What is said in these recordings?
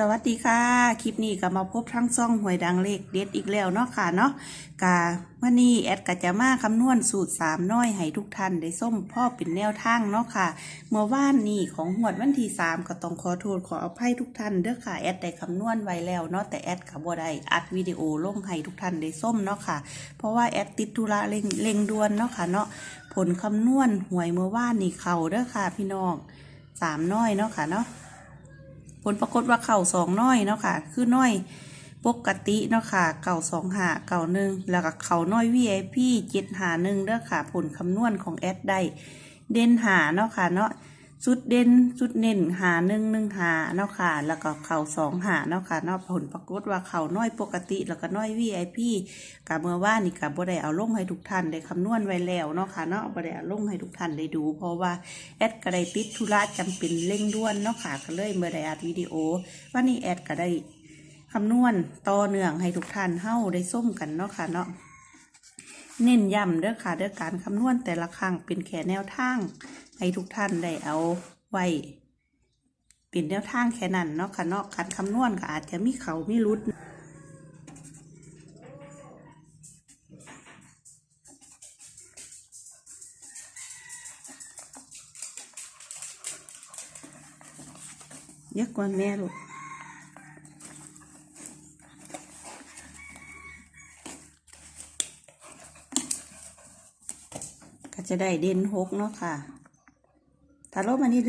สวัสดีค่ะ คลิปนี้ก็มาพบทั้งซ่องหวยดังเลขเด็ดอีกแล้วเนาะค่ะเนาะกาวันนี้แอดก็จะมาคำนวณสูตรสามน้อยให้ทุกท่านได้ส้มพ่อเป็นแนวทางเนาะค่ะ เมื่อว่านนี้ของหวดวันที่สามก็ต้องขอโทษขออภัยทุกท่านเด้อค่ะแอดได้คำนวณไว้แล้วเนาะแต่แอดกับ่ได้อัดวิดีโอลงให้ทุกท่านได้ส้มเนาะค่ะ เพราะว่าแอดติดธุระเร่งเร่งด่วนเนาะค่ะเนาะผลคำนวณหวยเมื่อว่านนี้เข่าเด้อค่ะพี่น้องสามน้อยเนาะค่ะเนาะ ลปรากฏว่าเข่าสองน้อยเนาะค่ะ คือน้อยปกติเนาะค่ะ เก่าสองหาเก่าหนึ่งแล้วก็เข่าน้อย VIP เจ็ดหาหนึ่งเด้อค่ะ ผลคำนวณของแอดได้ เด่นหาเนาะค่ะเนาะ สุดเด่นสุดเน้นหาหนึ่งหนึ่งหาเนาะค่ะ แล้วก็เข่าสองหาเนาะค่ะเนาะผลปรากฏว่าเข่าน้อยปกติ แล้วก็น้อย VIP กับเมื่อว่านี่กับบ่ได้เอาลงให้ทุกท่านได้คำนวณไว้แล้วเนาะค่ะเนาะบ่ได้เอาลงให้ทุกท่านได้ดู เพราะว่าแอดก็ได้ติดธุระจำเป็นเร่งด่วนเนาะค่ะก็เลยเมื่อได้อัดวิดีโอวันนี้แอดก็ได้คำนวณต่อเนื่องให้ทุกท่านเฮ้าได้ส้มกันเนาะค่ะเนาะเน้นย้ำเด้อค่ะเด้อการคำนวณแต่ละครั้งเป็นแค่แนวทาง ให้ทุกท่านได้เอาไว้เป็นแนวทางแค่นั้นเนาะค่ะเนาะการคำนวณก็อาจจะมีเขามีรุดเยอะกว่าแม่ลูกก็จะได้เด่นหกเนาะค่ะ ถ้าลบมานี่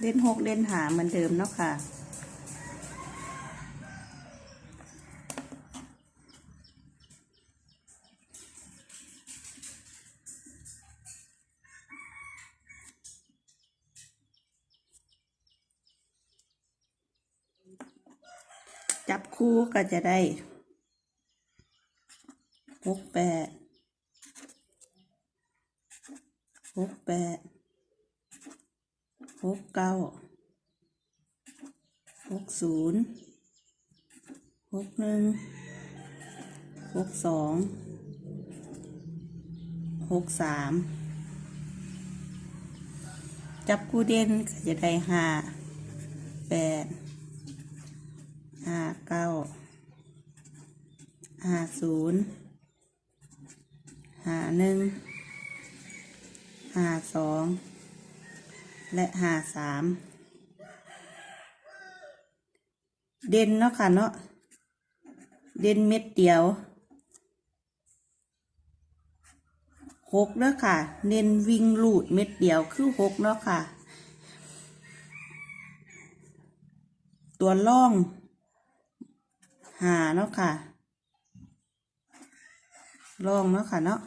เล่นหกเด่นหาเหมือนเดิมเนาะค่ะจับคู่ก็จะได้หกแปดหกแปด หกเก้าหกศูนย์หกหนึ่งหกสองหกสามจับคู่เด่นก็จะได้ห้าแปดห้าเก้าห้าศูนย์ห้าหนึ่งห้าสอง และหาสามเด่นเนาะค่ะเนาะเด่นเม็ดเดียวหกเนาะค่ะ เน้นวิ่งลูดเม็ดเดียวคือหกเนาะค่ะ ตัวล่องหาเนาะค่ะล่องเนาะค่ะเนาะ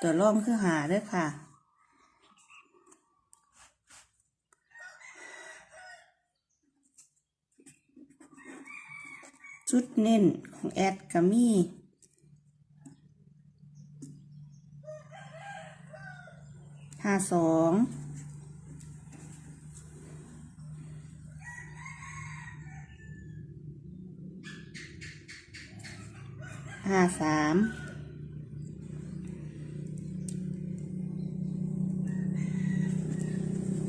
ตัวล่องคือหาเด้วยค่ะ ชุดเน้นของแอดกามีห้าสองห้าสาม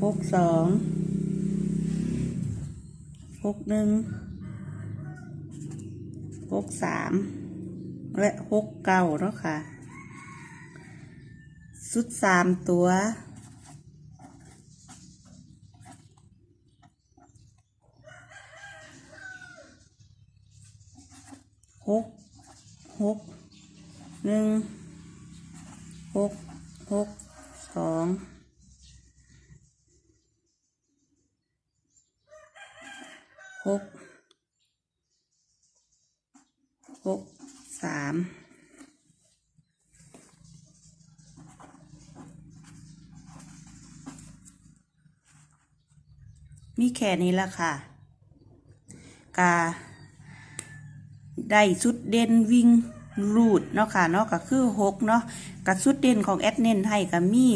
หกสองหกหนึ่ง หกสามและหกเก้าเนาะค่ะ สุดสามตัวหกหกหนึ่งหกหกสองหก หก สามมีแค่นี้ละค่ะ กา ได้สุดเด่นวิ่งรูดเนาะค่ะเนาะก็คือหกเนาะกับสุดเด่นของแอดเน้นให้กับมี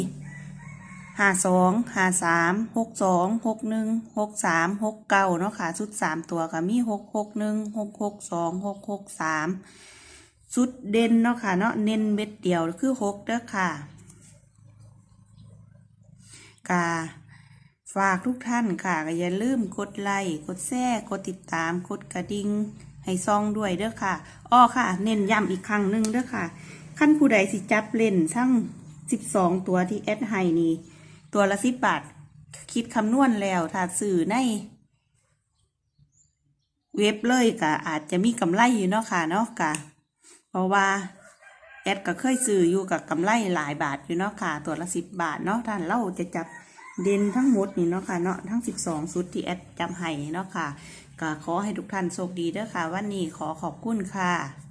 ห้าสองห้าสามหกสองหกหนึ่งหกสามหกเก้าเนาะค่ะ สุดสามตัวกับมีหกหกหนึ่งหกหกสองหกหกสาม สุดเด่นเนาะค่ะเนาะเน้นเม็ดเดียวคือหกเด้อค่ะกาฝากทุกท่านค่ะก็อย่าลืมกดไลค์กดแชร์กดติดตามกดกระดิ่งให้ซองด้วยเด้อค่ะอ้อค่ะ เน้นย้ำอีกครั้งหนึ่งเด้อค่ะขั้นผู้ใดสิจับเล่นทั้ง12ตัวที่แอดให้นี่ตัวละสิบบาทคิดคำนวณแล้วถ้าสื่อในเว็บเลยก็อาจจะมีกำไรอยู่เนาะค่ะเนาะกะ เพราะว่าแอดก็เคยซื้ออยู่กับกำไรหลายบาทอยู่เนาะค่ะ ตัวละสิบบาทเนาะท่านเล่าจะจับเด่นทั้งหมดนี่เนาะค่ะเนาะทั้งสิบสองชุดที่แอดจำให้เนาะค่ะ ก็ขอให้ทุกท่านโชคดีเด้อค่ะ วันนี้ขอขอบคุณค่ะ